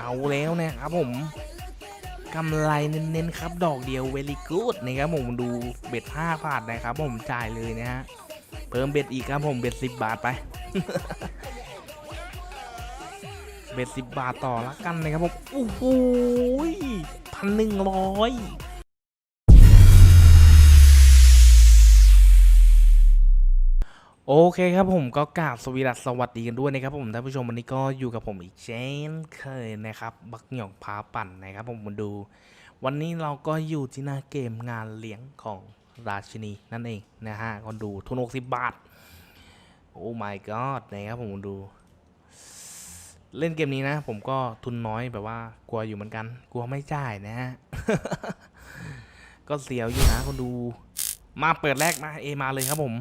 เอาแล้วนะครับผมกำไรเน้นๆครับ ดอกเดียวเวลิกูดนะครับผมดูเบ็ดห้าบาทนะครับ ผมจ่ายเลยนะฮะเพิ่มเบ็ดอีกครับผมเบ็ดสิบบาทไป เบ็ดสิบบาทต่อละกันนะครับผมโอ้โหพันหนึ่งร้อย โอเคครับผมก็กราบสวีดัสสวัสดีกันด้วยนะครับผมท่านผู้ชมวันนี้ก็อยู่กับผมอีกเช่นเคยนะครับ บักหยองพาปั่นนะครับผมมาดู วันนี้เราก็อยู่ที่หน้าเกมงานเลี้ยงของราชินีนั่นเองนะฮะก็ดูทุนหกสิบบาท โอ้ my god นะครับผมดู เล่นเกมนี้นะ ผมก็ทุนน้อยแบบว่ากลัวอยู่เหมือนกัน กลัวไม่จ่ายนะฮะก็เสียวอยู่นะคนดู มาเปิดแรกมาเอมาเลยครับผม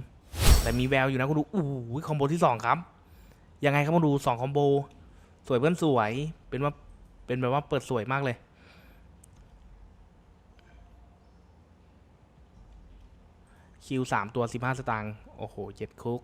แต่มีแววอยู่นะคุณดูอู้คอมโบที่สองครับ ยังไงครับมาดูสองคอมโบ สวยเพื่อนสวย เป็นว่า เป็นแบบว่าเปิดสวยมากเลย คิวสามตัวสิบห้าสตางค์ โอ้โห เจ็ดคุก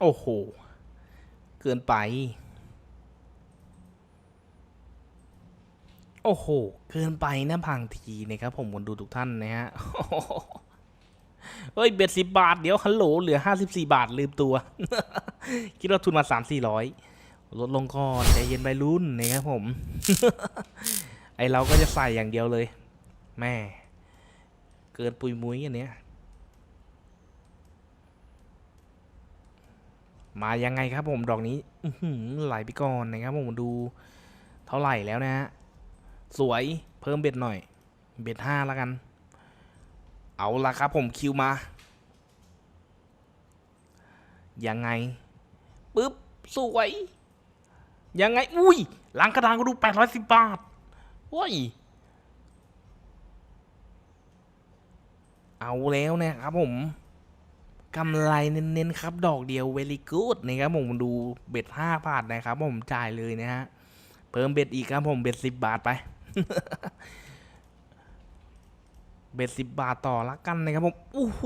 โอ้โห เกินไป โอ้โห เกินไปนะพังทีนะครับผมคนดูทุกท่านนะฮะเฮ้ยเบ็ดสิบบาท เดี๋ยวฮัลโหลเหลือห้าสิบสี่บาท ลืมตัว คิดว่าทุนมาสามสี่ร้อยลดลงก่อนใจเย็นไปรุ่นนะครับผม ไอเราก็จะใส่อย่างเดียวเลย แม่ เกินปุยมุ้ยอันเนี้ย มายังไงครับผมดอกนี้อืไหลไปก่อนนะครับผมดูเท่าไหร่แล้วนะฮะสวยเพิ่มเบ็ดหน่อย เบ็ดห้าแล้วกัน เอาละครับผมคิวมา ยังไงปึ๊บสวย ยังไง อุ้ยหลังกระดานก็ดู 810 บาทโอ้ยเอาแล้วนะครับผม กำไรเน้นๆครับ ดอกเดียวเวลีกูดนะครับผมดูเบ็ดห้าบาทนะครับผมจ่ายเลยนะฮะ เพิ่มเบ็ดอีกครับผมเบ็ดสิบบาทไป เบ็ดสิบบาทต่อละกันนะครับผมโอ้โห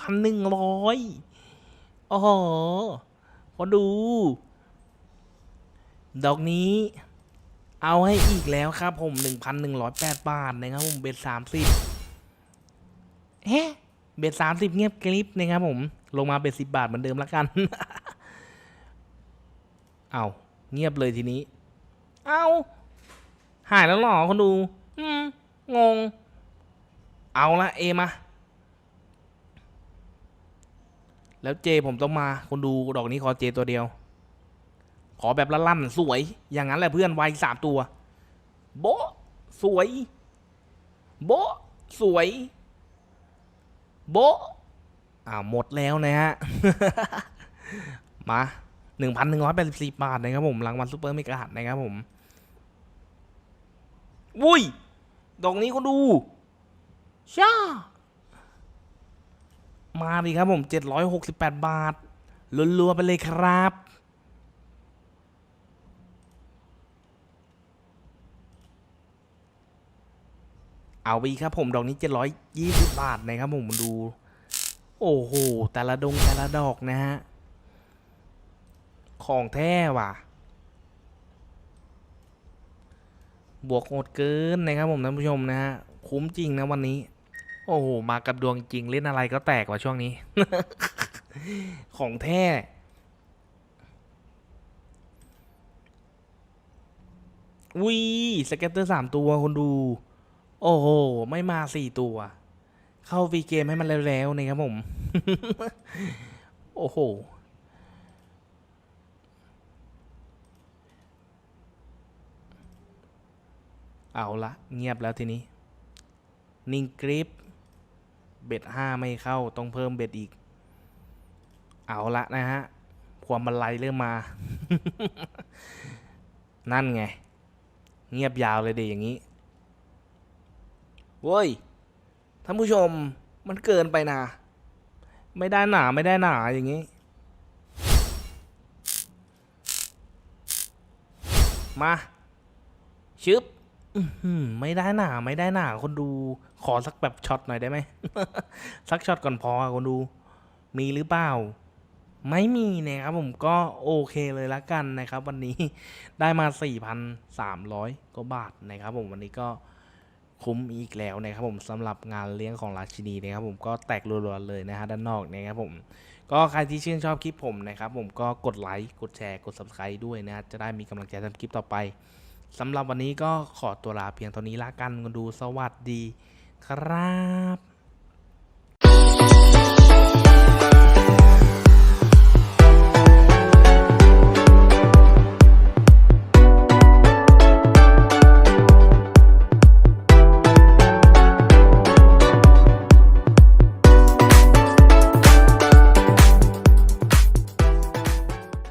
พันหนึ่งร้อยโอ้โหขอดู ดอกนี้ เอาให้อีกแล้วครับผมหนึ่งพันหนึ่งร้อยแปดบาทนะครับผมเบ็ดสามสิบเฮ้ เบ็ดสามสิบเงียบกริบนะครับผม ลงมาเบ็ดสิบบาทเหมือนเดิมละกัน เอาเงียบเลยทีนี้ เอาหายแล้วหรอคนดู อืม งง เอาละเอมา แล้วเจผมต้องมา คนดูดอกนี้ขอเจตัวเดียว ขอแบบละลั่นสวย อย่างนั้นแหละเพื่อนไวสามตัว โบสวย โบสวย โบะอ่าหมดแล้วนะฮะ มาหนึ่งพันหนึ่งร้อยแปดสิบสี่บาทนะครับผมรางวัลซูเปอร์เมกะหัดนะครับผมวุ้ย ดอกนี้ก็ดูช่ามาดิครับผมเจ็ดร้อยหกสิบแปดบาทรัวๆไปเลยครับ เอาไปอีครับผมดอกนี้เจ็ดร้อยยี่สิบบาทนะครับผมมาดู โอ้โหแต่ละดงแต่ละดอกนะฮะของแท้ว่ะ บวกโหดเกินนะครับผมท่านผู้ชมนะฮะคุ้มจริงนะวันนี้ โอ้โหมากับดวงจริงเล่นอะไรก็แตกว่ะช่วงนี้ ของแท้วีสเก็ตเตอร์สามตัวคนดู โอ้โห ไม่มาสี่ตัว เข้าฟรีเกมให้มันแล้วๆนะครับผม โอ้โห เอาละเงียบแล้วทีนี้ นิ่งกริป เบ็ดห้าไม่เข้า ต้องเพิ่มเบ็ดอีก เอาละนะฮะ ความบันไลเริ่มมา นั่นไง เงียบยาวเลยเดี๋ยวอย่างนี้ เว้ยท่านผู้ชมมันเกินไปนะ ไม่ได้หนาไม่ได้หนาอย่างนี้ มาชึบไม่ได้หนาไม่ได้หนาคนดู ขอสักแบบช็อตหน่อยได้ไหมสักช็อตก่อนพอคนดู มีหรือเปล่า ไม่มีนะครับผมก็โอเคเลยละกันนะครับ วันนี้ได้มา 4,300กว่าบาทนะครับผมวันนี้ก็ คุ้มอีกแล้วนะครับผมสำหรับงานเลี้ยงของราชินีนะครับผมก็แตกรัวๆเลยนะฮะด้านนอกนะครับผมก็ใครที่ชื่นชอบคลิปผมนะครับผมก็กดไลค์กดแชร์กด subscribe ด้วยนะฮะจะได้มีกำลังใจทำคลิปต่อไปสำหรับวันนี้ก็ขอตัวลาเพียงเท่านี้ละกันกันดูสวัสดีครับ